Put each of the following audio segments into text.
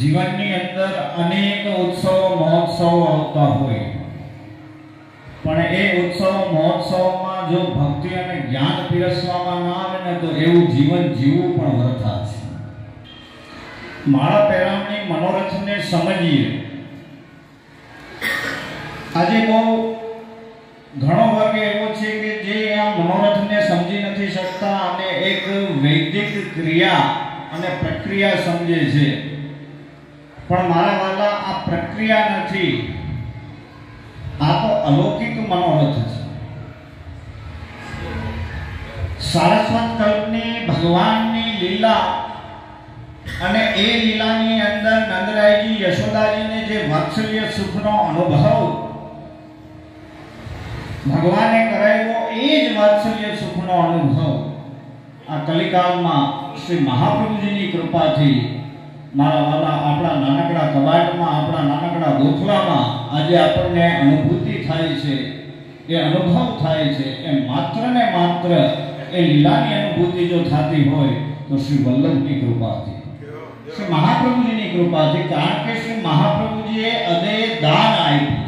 જીવનની અંદર અનેક ઉત્સવો, મહોત્સવો આવતા હોય. પણ એ ઉત્સવો, મહોત્સવમાં જો ભક્તિ અને જ્ઞાન પીરસવામાં ના આવે ને તો એવું જીવન જીવવું પણ વરથા છે. મારા પહેરામણી મનોરથને સમજીએ. આજે બહુ ઘણો વર્ગ એવો છે કે જે આ મનોરથને સમજી નથી શકતા અને એક વૈદિક ક્રિયા અને પ્રક્રિયા સમજે છે. પણ મારા વાલા આ પ્રક્રિયા નથી. આ તો અલૌકિક મનોરથ છે સારસ્વત કલ્પની, ભગવાનની લીલા અને એ લીલાની અંદર નંદરાયજી યશોદાજીને જે વાત્સલ્ય સુખનો અનુભવ ભગવાને કરાવ્યો, એ જ વાત્સલ્ય સુખનો અનુભવ આ કલિકાલમાં શ્રી મહાપ્રભુજીની કૃપાથી મારા વાલા આપણા નાનકડા કબાટમાં, આપણા નાનકડા ગોખલામાં આજે આપણને અનુભૂતિ થાય છે, એ અનુભવ થાય છે, એ માત્ર ને માત્ર એ લીલાની અનુભૂતિ જો થતી હોય તો શ્રી વલ્લભની કૃપાથી શ્રી મહાપ્રભુજીની કૃપાથી કારણ કે શ્રી મહાપ્રભુજીએ અદય દાન આપ્યું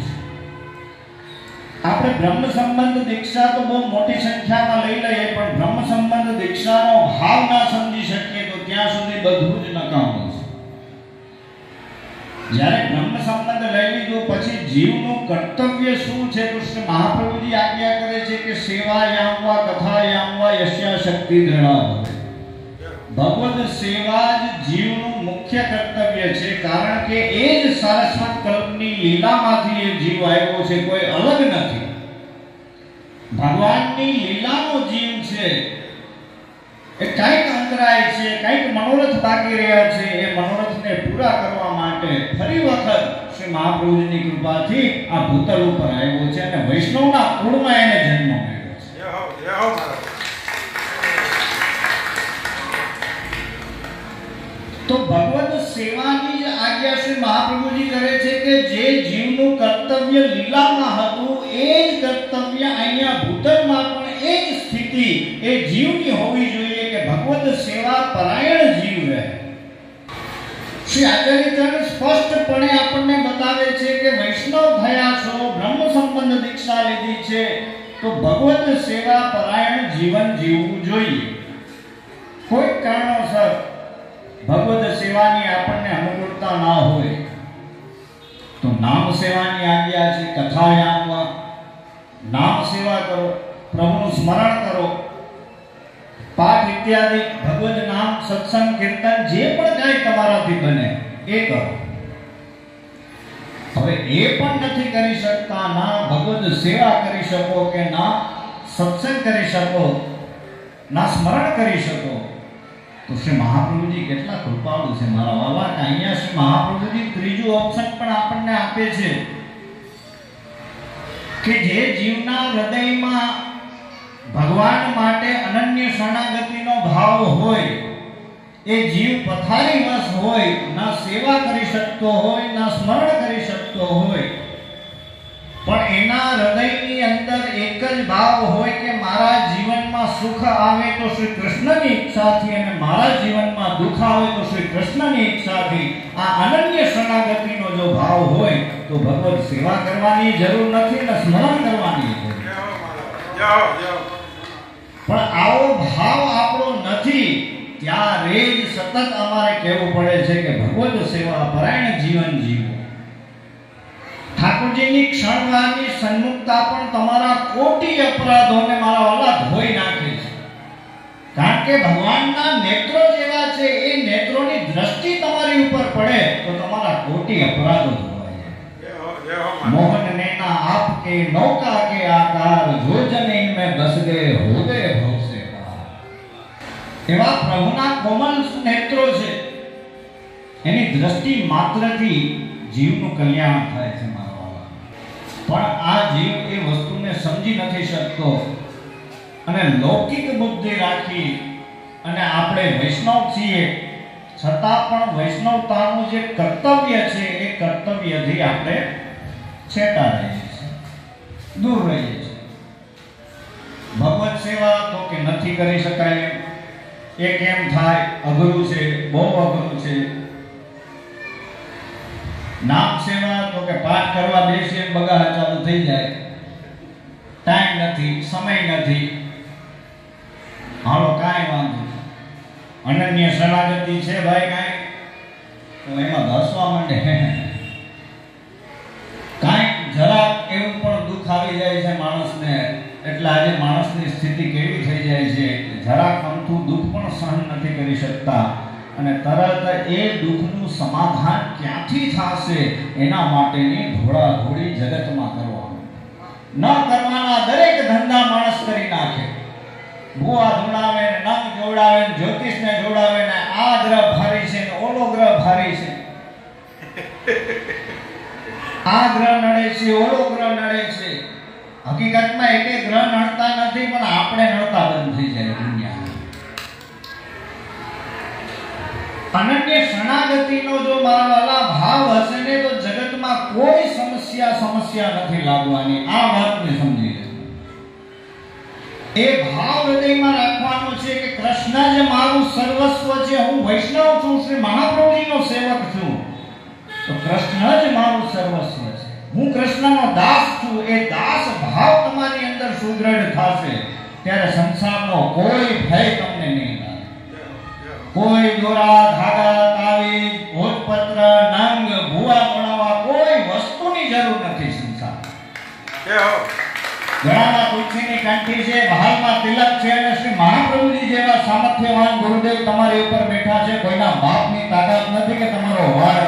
આપણે બ્રહ્મ સંબંધ દીક્ષા તો બહુ મોટી સંખ્યામાં લઈ લઈએ, પણ બ્રહ્મ સંબંધ દીક્ષાનો ભાવ ના સમજી શકીએ તો ત્યાં સુધી બધું જ નકામું. જ્યારે બ્રહ્મ સંબંધ લઈ લીધો, પછી જીવનું કર્તવ્ય શું છે? કૃષ્ણ મહાપ્રભુજી આજ્ઞા કરે છે કે સેવા યામવા કથા યામવા યશ્યા શક્તિ દ્રણા ભગવદ સેવા જ જીવનું મુખ્ય કર્તવ્ય છે, કારણ કે એ જ સારસ્વત કલ્પની લીલામાંથી એ જીવ આવ્યો છે, કોઈ અલગ નથી. ભગવાનની લીલાનો જીવ છે એ કંઈક અંતરાય છે કાંઈક મનોરથ બાકી રહ્યા છે એ મનોરથને પૂરા કરવા માટે ફરી વખત શ્રી મહાપ્રભુજીની કૃપાથી આ ભૂતલ ઉપર આવ્યો છે અને વૈષ્ણવના કુળમાં એને જન્મ મળ્યો છે. તો ભગવત સેવાની આજ્ઞા શ્રી મહાપ્રભુજી કરે છે કે જે જીવનું કર્તવ્ય લીલામાં હતું એ જ કર્તવ્ય અહીંયા ભૂતળમાં પણ એ જ સ્થિતિ એ જીવની હોવી જોઈએ સેવા પરાયણ જીવ રહે. શ્રી આચાર્યચરણ સ્પષ્ટપણે આપણને બતાવે છે કે વૈષ્ણવ થયા છો, બ્રહ્મ સંબંધ દીક્ષા લીધી છે, તો ભગવત સેવા પરાયણ જીવન જીવવું જોઈએ. કોઈ કારણોસર ભગવત સેવાની આપણને અનુકૂળતા ના હોય, તો નામ સેવાની આજ્ઞા છે કથા યામવા નામ સેવા કરો, પ્રભુનું સ્મરણ કરો પાઠ ઇત્યાદિ ભગવત નામ, સત્સંગ, કીર્તન, જે પણ કાંઈ તમારાથી બને, એ કરો. હવે એ પણ નથી કરી શકતા ના ભગવત સેવા કરી શકો કે ના સત્સંગ કરી શકો, ના સ્મરણ કરી શકો. તો શ્રી મહાપ્રભુજી કેટલા કૃપાળુ છે મારા વાલા કે અહીંયા શ્રી મહાપ્રભુજી ત્રીજું ઓપ્શન પણ આપણને આપે છે કે જે જીવના હૃદયમાં ભગવાન માટે અનન્ય શરણાગતિનો ભાવ હોય, એ જીવ પથારી વશ હોય, ના સેવા કરી શકતો હોય, ના સ્મરણ કરી શકતો હોય, પણ એના હૃદયની અંદર એક જ ભાવ હોય કે મારા જીવનમાં સુખ આવે તો શ્રી કૃષ્ણની ઈચ્છાથી અને મારા જીવનમાં દુઃખ આવે તો શ્રી કૃષ્ણની ઈચ્છાથી આ અનન્ય શરણાગતિનો જો ભાવ હોય, તો ભગવત સેવા કરવાની જરૂર નથી ને સ્મરણ કરવાની જરૂર જય હો મહારાજ જય હો જય હો પણ આવો ભાવ આપણો નથી ત્યારે જ સતત અમારે કહેવું પડે છે કે ભગવત સેવા પરાયણ જીવન જીવો. ઠાકોરજીની ક્ષણવાની સન્મુખતા પણ તમારા કોટી અપરાધોને મારા વાલા ધોઈ નાખે છે. કારણ કે ભગવાનના નેત્રો જેવા છે એ નેત્રોની દ્રષ્ટિ તમારી ઉપર પડે તો તમારા કોટી અપરાધો મોહન નેના આપ કે નૌકા કે આકાર જોજને ઇનમે બસ ગયે હો એવા પ્રભુના કોમલ નેત્રો છે. એની દ્રષ્ટિ માત્રથી જીવનું કલ્યાણ થાય છે મારા પણ આ જીવ એ વસ્તુને સમજી નથી શકતો અને લૌકિક બુદ્ધિ રાખી અને આપણે વૈષ્ણવ છીએ, છતાં પણ વૈષ્ણવતાનું જે કર્તવ્ય છે એ કર્તવ્યથી આપણે છેટા રહીએ છીએ, દૂર રહીએ છીએ. ભગવત સેવા તો કે નથી કરી શકાય. એ કેમ થાય, અઘરું છે, બહુ અઘરું છે. નામ સેવા તો કે પાઠ કરવા બેસીએ બગાહા ચાલુ થઈ જાય. ટાઈમ નથી, સમય નથી. હાલો, કાંઈ વાંધો. અનન્ય શરણાગતિ છે ભાઈ કાંઈ? તો એમાં ઘસવા માંડે. કાંઈક જરાક એવું પણ દુઃખ આવી જાય છે માણસને. એટલે આજે માણસની સ્થિતિ કેવી થઈ જાય છે કે જરાક દુઃખ પણ સહન નથી કરી શકતા અને તરત એ દુઃખનું સમાધાન ક્યાંથી થશે એના માટેની ઘોડાઘોડી જગતમાં કરવાનું. ન કરવાના દરેક ધંધા માણસ કરી નાખે. ભૂવા જોડાવે ને નંગ જોડાવે ને જ્યોતિષને જોડાવે ને આ ગ્રહ ભારી છે ને ઓલો ગ્રહ ભારી છે. આ ગ્રહ નડે છે ઓલો ગ્રહ નડે છે. હકીકતમાં એક ગ્રહ નડતા નથી, પણ આપણે નડતા બંધ થઈ જાય દુનિયા અનન્ય શરણાગતિનો જો મારા વાલા ભાવ હશે ને, તો જગતમાં કોઈ સમસ્યા સમસ્યા નથી લાગવાની. આ વાતને સમજી લે એ ભાવ હૃદયમાં રાખવાનો છે કે કૃષ્ણ જે મારું સર્વસ્વ છે. હું વૈષ્ણવ છું, શ્રી મહાપ્રભુજીનો સેવક છું. તો કૃષ્ણ જ મારું સર્વસ્વ છે. હું કૃષ્ણનો દાસ છું એ દાસ ભાવ તમારી અંદર સુદ્રઢ થશે ત્યારે સંસારનો કોઈ ભય તમને નહીં લાગે. કોઈ દોરા ધાગા તાવી ભોજપત્ર નંગ ભૂવા બનાવવા કોઈ વસ્તુની જરૂર નથી સંસાર. ગળામાં તુલસીની કંઠી છે ભાલમાં તિલક છે અને શ્રી મહાપ્રભુજી જેવા સામર્થ્યવાન ગુરુદેવ તમારી ઉપર બેઠા છે. કોઈના બાપની તાકાત નથી કે તમારો વાર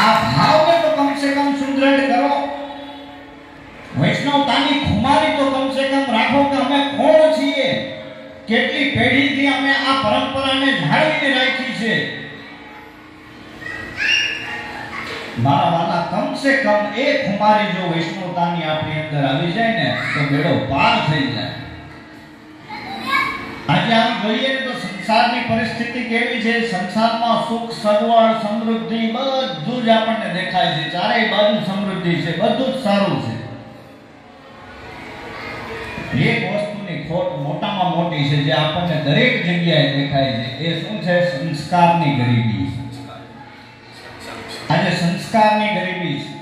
આ ભાવને તો કમ સે કમ સુદ્રઢ કરો. વૈષ્ણવતાની ખુમારી તો કમ સે કમ રાખો કે અમે કોણ છીએ. કેટલી પેઢીથી અમે આ પરંપરાને જાળવીને રાખી છે. મારા વાલા કમ સે કમ એ ખુમારી જો વૈષ્ણવતાની આપણી અંદર આવી જાય ને, તો બેડો પાર થઈ જાય. આજે આમ જોઈએ તો સંસારની પરિસ્થિતિ કેવી છે? સંસારમાં સુખ, સગવડ, સમૃદ્ધિ બધું જ આપણને દેખાય છે. ચારેય બાજુ સમૃદ્ધિ છે. બધું જ સારું છે. એક વસ્તુની ખોટ મોટામાં મોટી છે જે આપણને દરેક જગ્યાએ દેખાય છે. એ શું છે? સંસ્કારની ગરીબી. આજે સંસ્કારની ગરીબી છે.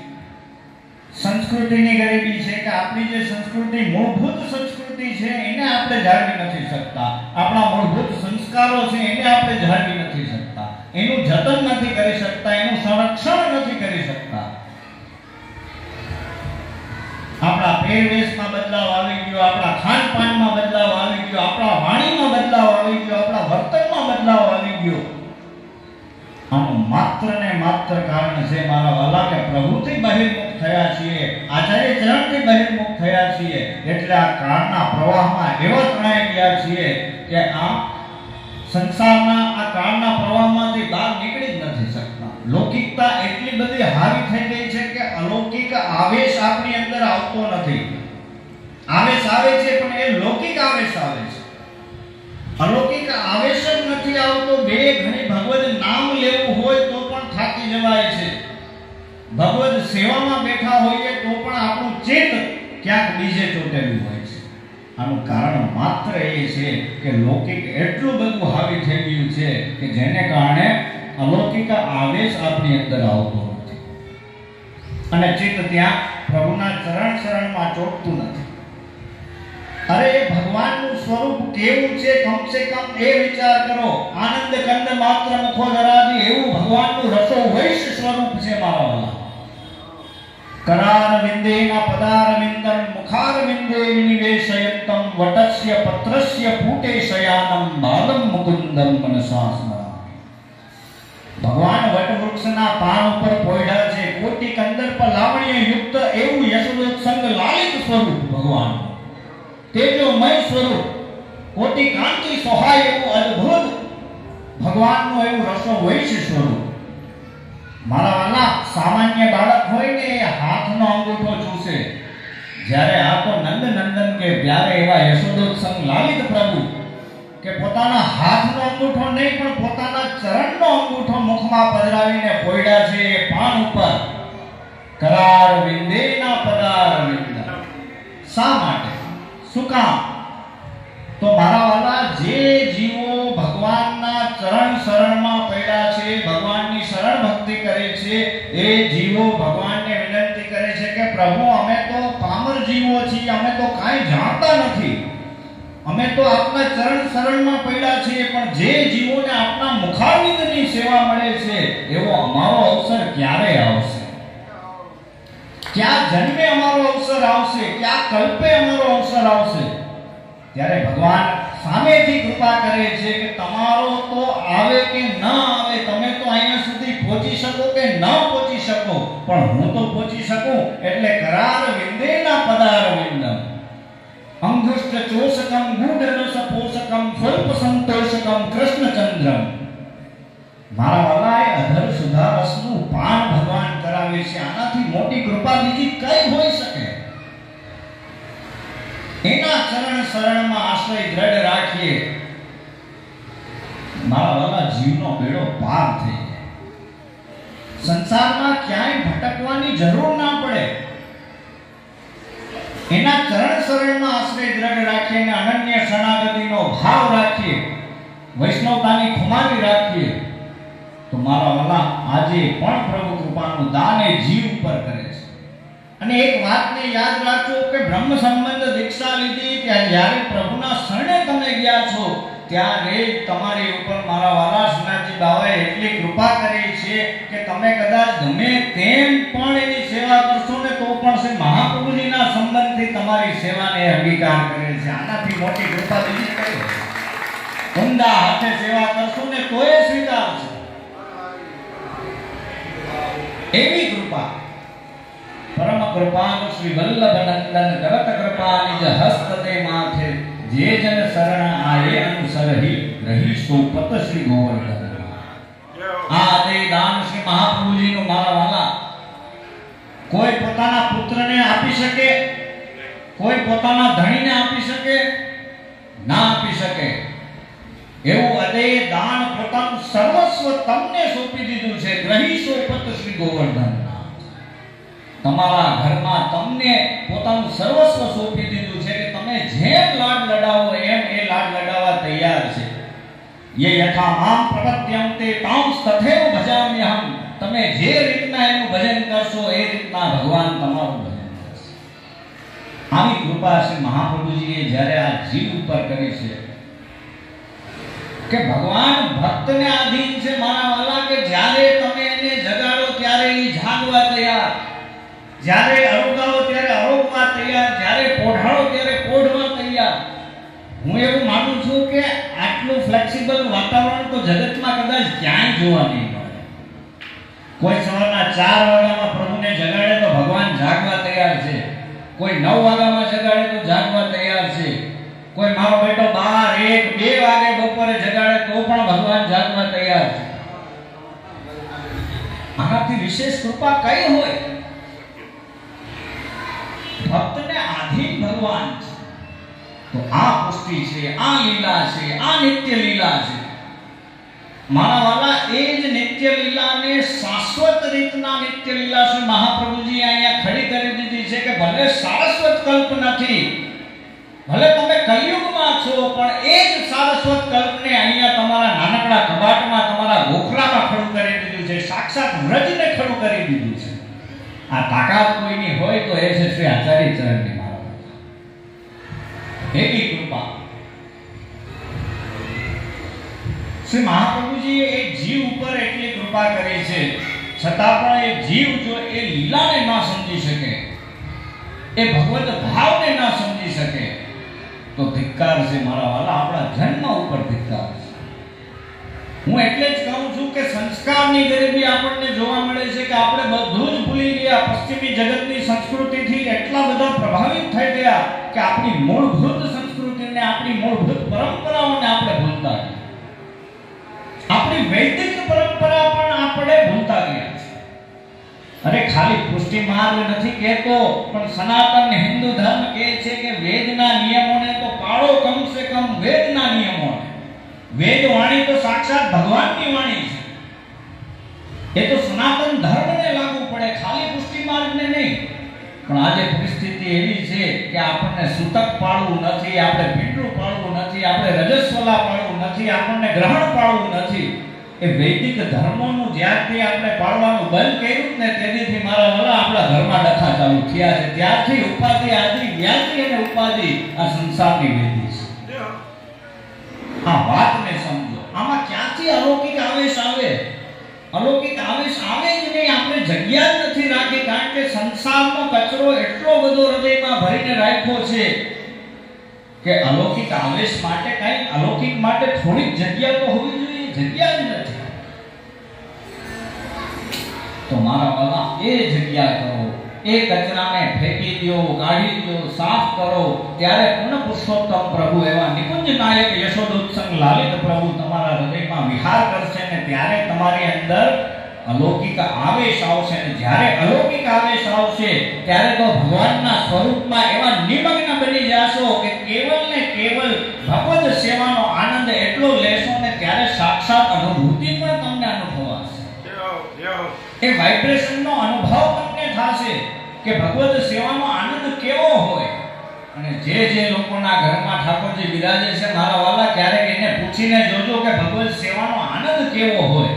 સંસ્કૃતિની ગરીબી છે કે આપણી જે સંસ્કૃતિ મૂળભૂત સંસ્કૃતિ છે એને આપણે જાળવી નથી શકતા. આપણા મૂળભૂત સંસ્કારો છે એને આપણે જાળવી નથી શકતા. એનું જતન નથી કરી શકતા, એનું સંરક્ષણ નથી કરી શકતા. આપણા પહેરવેશમાં બદલાવ આવી ગયો, આપણા ખાનપાનમાં બદલાવ આવી ગયો, આપણા વાણીમાં બદલાવ આવી ગયો, આપણા વર્તનમાં બદલાવ આવી ગયો. આનું માત્ર ને માત્ર કારણ છે મારા વાલા કે પ્રભુથી બહિર્મુખ થયા છીએ. આચાર્ય ચરણથી બહિર્મુખ થયા છીએ. એટલે આ કાળના પ્રવાહમાં એવા તણાઈ ગયા છીએ કે આ સંસારના, આ કાળના પ્રવાહમાંથી બહાર નીકળી જ નથી શકતા. લૌકિકતા એટલી બધી હાવી થઈ ગઈ છે કે અલૌકિક આવેશ આપણી અંદર આવતો નથી. આવેશ આવે છે, પણ એ લૌકિક આવેશ આવે છે. અલૌકિક આવેશ જ નથી આવતો. બે ઘણી ભગવદ નામ લેવું હોય તો પણ થાકી જવાય છે ભગવદ સેવામાં બેઠા હોઈએ તો પણ આપણું ચેત ક્યાંક બીજે ચોટેલું હોય છે. આનું કારણ માત્ર એ છે કે લૌકિક એટલું બધું હાવી થઈ ગયું છે કે જેને કારણે અલૌકિક આવેશ આપણી અંદર આવતો નથી. અને ચિત્ત ત્યાં પ્રભુના ચરણ શરણમાં ચોટતું નથી. અરે એ ભગવાનનું સ્વરૂપ કેવું છે? કમ સે કમ એ વિચાર કરો. આનંદ કંદ માત્ર મુખો ધરાદી એવું ભગવાનનું રસો વૈશ્ય સ્વરૂપ છે મારા વાલા કરાર વિંદેના પદાર વિંદમ મુખાર વિંદે વિનિવેશયંતમ વટસ્ય પત્રસ્ય ફૂટે શયાનમ બાલમ મુકુંદમ મનસા ભગવાન વટવૃક્ષના પાન ઉપર પોયડા છે કોટી કંદર પર લાવણ્ય યુક્ત એવું યશોદોત્સંગ લાલિત સ્વરૂપ ભગવાનનું તેજોમય સ્વરૂપ કોટી કાંતિ સહાય એવું અદ્ભુત ભગવાનનું એવું રસો વૈશ સ્વરૂપ મારા વાલા, સામાન્ય બાળક હોય ને હાથનો અંગૂઠો ચૂસે. જ્યારે આ તો નંદ નંદન કે ત્યારે એવા યશોદોત્સંગ લાલિત પ્રભુ કે પોતાના હાથનો અંગૂઠો નહીં, પણ પોતાના ચરણનો અંગૂઠો મુખમાં પધરાવીને પોયડા છે એ પાન ઉપર. કરાર વિંદેના પદાર વિંદા. શા માટે? શું કામ? તો મારા વાલા, જે જીવો ભગવાનના ચરણ શરણમાં પડ્યા છે કરે એ જીવો ભગવાનને વિનંતી કરે છે કે પ્રભુ, અમે તો પામર જીવો છીએ, અમે તો કાંઈ જાણતા નથી. અમે તો આપના ચરણ શરણમાં પડ્યા છીએ, પણ જે જીવોને આપના મુખારવિંદની સેવા મળે છે, એવો અમારો અવસર ક્યારે આવશે? ક્યાં જન્મે અમારો અવસર આવશે? ક્યાં કલ્પે અમારો અવસર આવશે? ત્યારે ભગવાન સામેથી કૃપા કરે છે કે તમારો તો આવે કે ન આવે, તમે તો અહીંયા પહોંચી શકો કે ન પહોંચી શકો? પણ હું તો પહોંચી શકું એટલે કરાર વિંદેના પદાર વિંદમ. અંગુષ્ટ ચોષકમ ગૂઢરસ પોષકમ સ્વલ્પ સંતોષકમ કૃષ્ણચંદ્રમ. મારા વાલાએ અધર સુધારસનું પાન ભગવાન કરાવે છે. આનાથી મોટી કૃપા બીજી કઈ હોઈ શકે? એના ચરણ શરણમાં આશ્રય દ્રઢ રાખીએ. મારા વાલા જીવનો બેડો પાર થઈ સંસારમાં ક્યાંય ભટકવાની જરૂર ના પડે. એના ચરણ શરણમાં આશ્રય દ્રઢ અને અનન્ય શરણાગતિનો ભાવ રાખીએ, વૈષ્ણવતાની ખુમારી રાખીએ, તો મારા વાલા આજે પણ પ્રભુ કૃપાનું દાન એ જીવ ઉપર કરે છે. અને એક વાતને યાદ રાખજો કે બ્રહ્મ સંબંધ દીક્ષા લીધી જ્યારે પ્રભુના શરણે તમે ગયા છો ત્યારે જ તમારી ઉપર મારા વાલા શ્રીનાથજી બાવાએ એટલી કૃપા કરી છે કે તમે કદાચ ગમે તેમ પણ એની સેવા કરશો ને તો પણ શ્રી મહાપ્રભુજીના સંબંધથી તમારી સેવાને અંગીકાર કરે છે. આનાથી મોટી કૃપા બીજી કઈ ઉમદા હાથે સેવા કરશો ને તોય સ્વીકારશે એવી કૃપા. પરમ કૃપાનું શ્રી વલ્લભ નંદન કરત કૃપા નિજ હસ્ત તે માથે જે જન શરણ આયે અનુસરહી રહી સોપત શ્રી ગોવર્ધન આ તે દાન શ્રી મહાપ્રભુજીનું મારા વાલા કોઈ પોતાના પુત્રને આપી શકે? કોઈ પોતાના ધણીને આપી શકે? ના આપી શકે. એવું અદે દાન પોતાનું સર્વસ્વ તમને સોંપી દીધું છે. ગ્રહી સોપત શ્રી ગોવર્ધન. તમારા ઘરમાં તમને પોતાનું સર્વસ્વ સોંપી દીધું છે જેમ લાડ લડાવો એમ એ લાડ લડાવવા તૈયાર છે. યે યથા મામ પ્રપદ્યંતે તામ તથૈવ ભજામ્યહમ. તમે જે રીતના એનું ભજન કરશો એ રીતના ભગવાન તમારું ભજન કરશે. આવી કૃપા શ્રી મહાપ્રભુજીએ જ્યારે આ જીવ ઉપર કરી છે કે ભગવાન ભક્તને આધીન છે મારા વાલા, કે જ્યારે તમે એને જગાડો ત્યારે એ જાગવા તૈયાર. જ્યારે અરોગાવો ત્યારે અરોગવા તૈયાર જ્યારે પોઢાડો ત્યારે પોઢવા તૈયાર હું એવું માનું છું કે આટલું ફ્લેક્સિબલ વાતાવરણ તો જગતમાં કદાચ ક્યાંય જોવા નહીં મળે. કોઈ સવારના ચાર વાગ્યામાં પ્રભુને જગાડે તો ભગવાન જાગવા તૈયાર છે. કોઈ નવ વાગ્યામાં જગાડે તો જાગવા તૈયાર છે. કોઈ મારો બેટો બાર, એક, બે વાગે બપોરે જગાડે તો પણ ભગવાન જાગવા તૈયાર છે. આનાથી વિશેષ કૃપા કઈ હોય? ભક્તને આધીન ભગવાન છે. તો આ પુષ્ટિ છે, આ લીલા છે, આ નિત્ય લીલા છે. મારા વાલા એ જ નિત્ય લીલાને શાશ્વત રીતના નિત્ય લીલા શ્રી મહાપ્રભુજી અહીંયા ખડી કરી દીધી છે કે ભલે શાશ્વત કલ્પ નથી, ભલે તમે કલયુગમાં છો, પણ એ જ શાશ્વત કલ્પને અહીંયા તમારા નાનકડા કબાટમાં, તમારા ગોખરામાં ખડું કરી દીધું છે, સાક્ષાત વ્રજને ખડું કરી દીધું છે. આ તાકાત કોઈની હોય તો એ છે શ્રી આચાર્ય ચરણની મહારાજ. એવી શ્રી મહાપ્રભુજીએ એક જીવ ઉપર એટલી કૃપા કરી છે, છતાં પણ એ જીવ જો એ લીલાને ના સમજી શકે, એ ભગવત ભાવને ના સમજી શકે, તો ધિક્કાર છે મારા વાલા, આપણા જન્મ ઉપર ધિક્કાર છે. હું એટલે જ કહું છું કે સંસ્કારની ગરીબી આપણને જોવા મળે છે કે આપણે બધું જ ભૂલી ગયા, પશ્ચિમી જગતની સંસ્કૃતિથી એટલા બધા પ્રભાવિત થઈ ગયા કે આપણી મૂળભૂત સંસ્કૃતિને, આપણી મૂળભૂત પરંપરાઓને આપણે ભૂલતા આપણે ભૂલતા ગયા છે અરે ખાલી પુષ્ટિ માર્ગ નથી કહેતો, પણ સનાતન હિન્દુ ધર્મ કહે છે કે વેદના નિયમોને તો પાળો કમસે કમ વેદના નિયમોને. વેદ વાણી તો સાક્ષાત ભગવાનની વાણી છે. એ તો સનાતન ધર્મને લાગુ પડે, ખાલી પુષ્ટિ માર્ગને નહીં. પણ આજે પરિસ્થિતિ એવી છે કે આપણને સૂતક પાળવું નથી, આપણે ભીંડું પાળવું નથી, આપણે રજસ્વલા પાળવું નથી, આપણને ગ્રહણ પાળવું નથી. એ વૈદિક ધર્મોનું જ્યારથી આપણે પાળવાનું બંધ કર્યું ને તેથી મારા વાળા આપણા ઘરમાં ડખા ચાલુ થયા છે. ત્યારથી ઉપાધિ, આદિ, વ્યાધિ અને ઉપાધિ આ સંસારની વેદી છે. આ વાતને સમજો. આમાં ક્યાંથી અલૌકિક આવેશ આવે? અલૌકિક આવેશ આવે જ નહીં. આપણે જગ્યા જ નથી રાખી કારણ કે સંસારનો કચરો એટલો બધો હૃદયમાં ભરીને રાખ્યો છે કે અલૌકિક આવેશ માટે કઈ અલૌકિક માટે થોડીક જગ્યા તો હોવી જોઈએ. જગ્યા જ નથી. તો મારા બાબા એ જગ્યા કરો એ કચરાને ફેંકી દો કાઢી દો સાફ કરો. ત્યારે પૂર્ણ પુરુષોત્તમ પ્રભુ એવા નિકુંજ નાયક યશોદોત્સંગ લાલિત પ્રભુ તમારા હૃદયમાં વિહાર કરશે ને ત્યારે તમારી અંદર અલૌકિક આવેશ આવશે. ને જ્યારે અલૌકિક આવેશ આવશે, ત્યારે તો ભગવાનના સ્વરૂપમાં એવા નિમગ્ન બની જાશો કે કેવલ ને કેવલ ભગવદ સેવાનો આનંદ એટલો લેશો ને ત્યારે સાક્ષાત અનુભૂતિ પણ તમને અનુભવાશે જય હો જય હો એ વાઇબ્રેશનનો અનુભવ તમને થશે કે ભગવત સેવાનો આનંદ કેવો હોય? અને જે જે લોકોના ઘરમાં ઠાકોરજી બિરાજે છે મારા વાલા ક્યારેક એને પૂછીને જોજો કે ભગવત સેવાનો આનંદ કેવો હોય?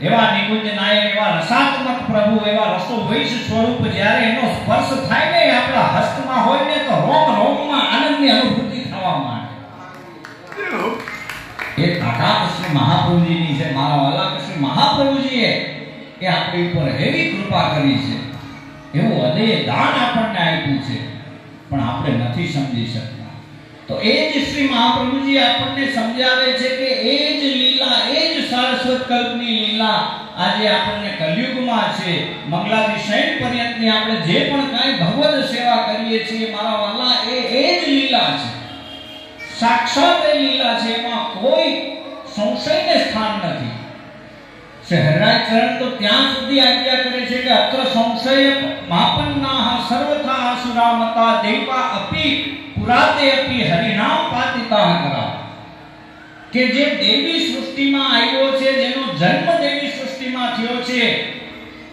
એવા નિકુંજ નાયક એવા રસાત્મક પ્રભુ એવા રસો વૈશ સ્વરૂપ જ્યારે એનો સ્પર્શ થાય ને આપણા હસ્તમાં હોય ને તો રોમ રોમમાં આનંદની અનુભૂતિ થવા માંડે. એ તાકાત શ્રી મહાપ્રભુજીની છે મારા વાલા શ્રી મહાપ્રભુજીએ એ આપણી ઉપર એવી કૃપા કરી છે, એવું હૃદય દાન આપણને આપ્યું છે, પણ આપણે નથી સમજી શકતા. તો એ જ શ્રી મહાપ્રભુજી આપણને સમજાવે છે કે એ જ લીલા, એ જ સારસ્વત કલ્પની લીલા આજે આપણને કલયુગમાં છે. મંગલાથી શૈન પર્યંતની આપણે જે પણ કાંઈ ભગવદ સેવા કરીએ છીએ, મારા વાલા, એ એ જ લીલા છે. સાક્ષાત લીલા છે, એમાં કોઈ સંશયને સ્થાન નથી. શહેરાય ચરણ તો ત્યાં સુધી આજ્ઞા કરે છે કે અત્ર સંશય માપન્નાહ સર્વથા અસુરામતા દૈવા અપી પુરાતે અપી હરિનામ પાતિતા કરા કે જે દેવી સૃષ્ટિમાં આવ્યો છે, જેનો જન્મ દેવી સૃષ્ટિમાં થયો છે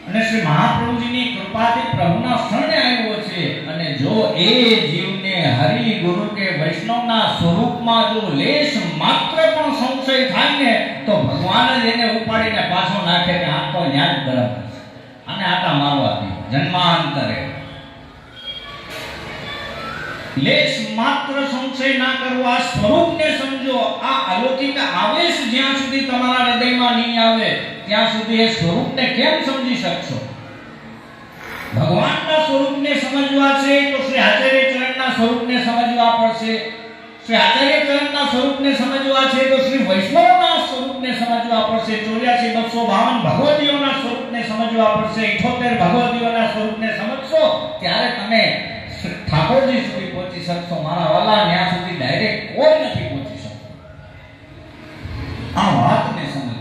અને શ્રી મહાપ્રભુજીની કૃપાથી પ્રભુના શરણે આવ્યો છે. અને જો એ જીવને હરિ ગુરુ કે વૈષ્ણવના સ્વરૂપમાં જો લેશ માત્ર પણ સંશય થાય ને, તો ભગવાન જ એને ઉપાડીને પાછો નાખે કે આ તો ન્યાજ ગરમ અને આટા મારવાથી જન્માંતરે. લેશ માત્ર સંશય ના કરો આ સ્વરૂપને સમજો. આ અલૌકિક આવેશ જ્યાં સુધી તમારા હૃદયમાં નહીં આવે, ત્યાં સુધી એ સ્વરૂપને કેમ સમજી શકશો? ભગવાનના સ્વરૂપને સમજવા છે તો શ્રી આચાર્ય ચરણના સ્વરૂપને સમજવા પડશે. શ્રી આચાર્ય ચરણના સ્વરૂપને સમજવા છે તો શ્રી વૈષ્ણવના સ્વરૂપને સમજવા પડશે. ચોર્યાસી બસો બાવન ભગવદીઓના સ્વરૂપને સમજવા પડશે. ઇઠોતેર ભગવદીઓના સ્વરૂપને સમજશો, ત્યારે તમે ઠાકોરજી સુધી શકશો મારા વાલા ત્યાં સુધી ડાયરેક્ટ કોઈ નથી પહોંચી શકતો. આ વાતને સમજ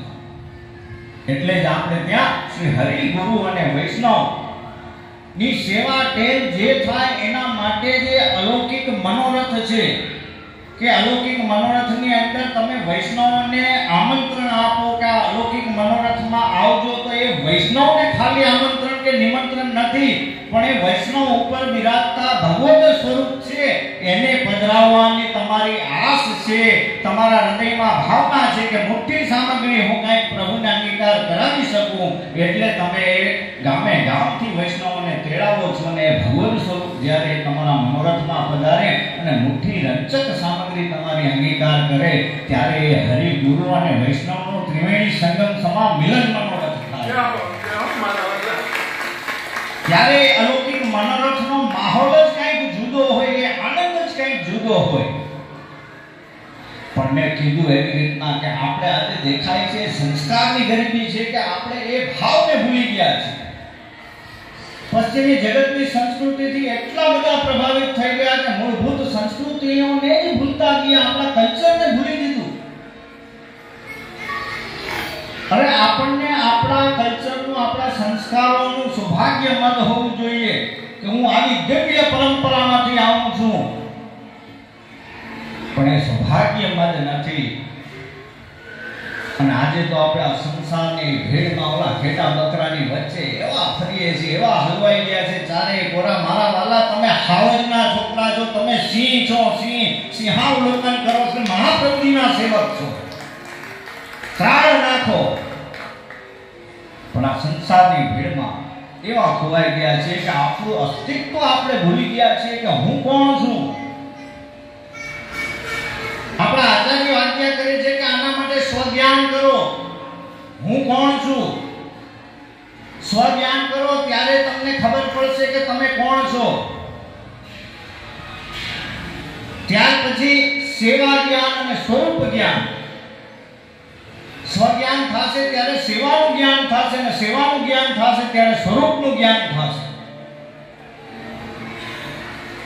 એટલે જ આપણે ત્યાં શ્રી હરિ ગુરુ અને વૈષ્ણવની સેવા ટેલ જે થાય એના માટે જે અલૌકિક મનોરથ છે, કે અલૌકિક મનોરથની અંદર તમે વૈષ્ણવને આમંત્રણ આપો કે આ અલૌકિક મનોરથમાં આવજો તો એ વૈષ્ણવને ખાલી આમંત્રણ કે નિમંત્રણ નથી, પણ એ વૈષ્ણવ ઉપર બિરાજતા ભગવત સ્વરૂપ છે. એને પધરાવવાની તમારી આસ છે તમારા હૃદયમાં ભાવના છે કે મુઠ્ઠી સામગ્રી હું કાંઈક પ્રભુને અંગીકાર કરાવી શકું. એટલે તમે ગામે ગામથી વૈષ્ણવને તેડાવો છો અને એ ભગવત સ્વરૂપ જ્યારે તમારા મનોરથમાં પધારે અને મુઠ્ઠી રંચક સામગ્રી તમારી અંગીકાર કરે ત્યારે એ હરિ ગુરુ અને વૈષ્ણવનો ત્રિવેણી સંગમ સમા મિલન મનોરથ થાય. ત્યારે અલૌકિક મનોરથનો માહોલ જ કંઈક જુદો હોય એ આનંદ જ હોય. પણ મેં કીધું એવી રીતના કે આપણે આજે દેખાય છે સંસ્કારની ગરીબી છે કે આપણે એ ભાવને ભૂલી ગયા છે પશ્ચિમી જગતની સંસ્કૃતિથી એટલા બધા પ્રભાવિત થઈ ગયા કે મૂળભૂત સંસ્કૃતિઓને જ ભૂલતા ગયા, આપણા કલ્ચરને ભૂલી દીધું. હવે આપણને આપણા કલ્ચરનું, આપણા સંસ્કારોનું સૌભાગ્ય મન હોવું જોઈએ કે હું આવી દિવ્ય પરંપરામાંથી આવું છું. પણ એ સૌભાગ્ય મત નથી. અને આજે તો આપણે આ સંસારની ભીડમાં ઓલા ઘેટા બકરાની વચ્ચે એવા ફરીએ છીએ, એવા હલવાઈ ગયા છે, ચારે કોરા મારા વાલા, તમે હાવજના છોકરા છો, તમે સિંહ છો, સિંહ, સિંહાવલોકન કરો છો મહાપ્રભુના સેવક છો. ત્રાળ નાખો. પણ આ સંસારની ભીડમાં એવા ખોવાઈ ગયા છે કે આપણું અસ્તિત્વ આપણે ભૂલી ગયા છીએ કે હું કોણ છું? આપણા આચાર્યો આજ્ઞા કરે છે કે આના માટે સ્વજ્ઞાન કરો. હું કોણ છું? સ્વજ્ઞાન કરો, ત્યારે તમને ખબર પડશે કે તમે કોણ છો. ત્યાર પછી સેવા જ્ઞાન અને સ્વરૂપ જ્ઞાન. સ્વજ્ઞાન થશે ત્યારે સેવાનું જ્ઞાન થશે અને સેવાનું જ્ઞાન થશે ત્યારે સ્વરૂપનું જ્ઞાન થશે.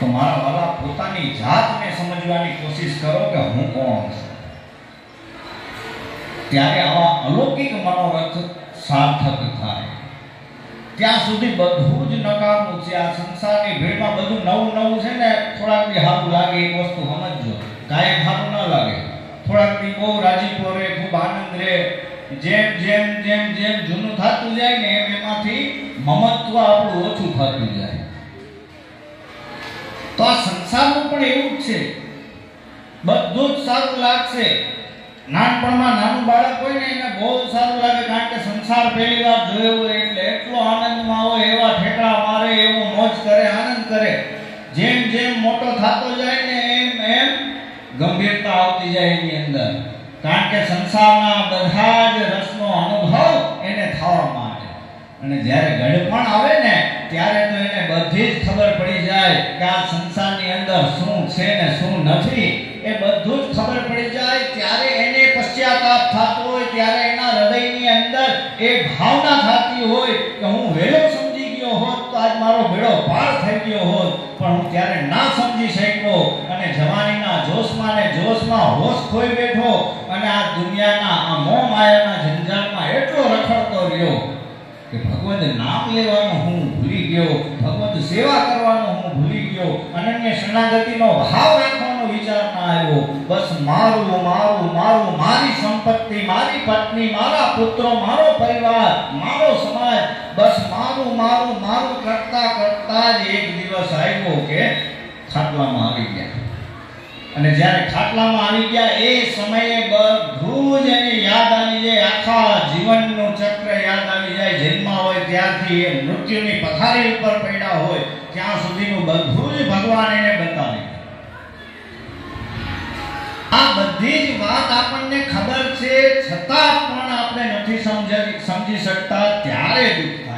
તો મારા વાલા પોતાની જાતને સમજવાની કોશિશ કરો કે હું કોણ છું? ત્યારે આવા અલૌકિક મનોરથ સાર્થક થાય. ત્યાં સુધી બધું જ નકામું છે. આ સંસારની ભીડમાં બધું નવું નવું છે ને, થોડાક બી સારું લાગે એ વસ્તુ સમજજો. કાંઈ સારું ન લાગે. થોડાક બી બહુ રાજીપો રહે ખૂબ આનંદ રહે જેમ જેમ જેમ જેમ જૂનું થતું જાય ને, એમ એમાંથી મમત્વ આપણું ઓછું થતું જાય. તો આ સંસારનું પણ એવું જ છે. બધું જ સારું લાગશે. નાનપણમાં નાનું બાળક હોય ને એને બહુ સારું લાગે કારણ કે સંસાર પહેલી વાર જોયો હોય એટલે એટલો આનંદમાં હોય, એવા ઠેકડા મારે, એવો મોજ કરે, આનંદ કરે. જેમ જેમ મોટો થતો જાય ને એમ એમ ગંભીરતા આવતી જાય એની અંદર. કારણ કે સંસારના બધા જ રસનો અનુભવ એને થવા માટે. અને જ્યારે ગડપણ આવે ને ત્યારે તો એને બધી જ ખબર પડી જાય કે આ સંસારની અંદર શું છે ને શું નથી. એ બધું જ ખબર પડી જાય ત્યારે એને પશ્ચાતાપ થતો હોય, ત્યારે એના હૃદયની અંદર એ ભાવના થતી હોય કે હું વેલો સમજી ગયો હોત તો આજ મારો બેડો પાર થઈ ગયો હોત. પણ હું ત્યારે ના સમજી શક્યો અને જવાનીના જોશમાં ને જોશમાં હોશ ખોઈ બેઠો અને આ દુનિયાના આ મોહ માયાના ઝંઝાટમાં એટલો રખડતો રહ્યો કે ભગવાન નામ લેવાનું હું ભૂલી ગયો ભગવાન સેવા કરવાનું હું ભૂલી ગયો, અનન્ય શરણાગતિનો ભાવ રાખવાનો વિચાર ના આવ્યો. બસ મારું મારું મારું, મારી સંપત્તિ, મારી પત્ની, મારા પુત્રો, મારો પરિવાર, મારો સમાજ, બસ મારું મારું મારું કરતા કરતા જ એક દિવસ આવ્યો કે ખાટલામાં આવી ગયા. અને જ્યારે ખાટલામાં આવી ગયા, એ સમયે બધું જ એને યાદ આવી જાય, આખા જીવનનું ચક્ર યાદ આવી જાય જન્મા એ મૃત્યુની પથારી ઉપર પડ્યા હોય, ત્યાં સુધીનું બધું જ ભગવાન એને બતાવી. આ બધી જ વાત આપણને ખબર છે, છતાં પણ આપણે નથી સમજી શકતા, ત્યારે દુઃખ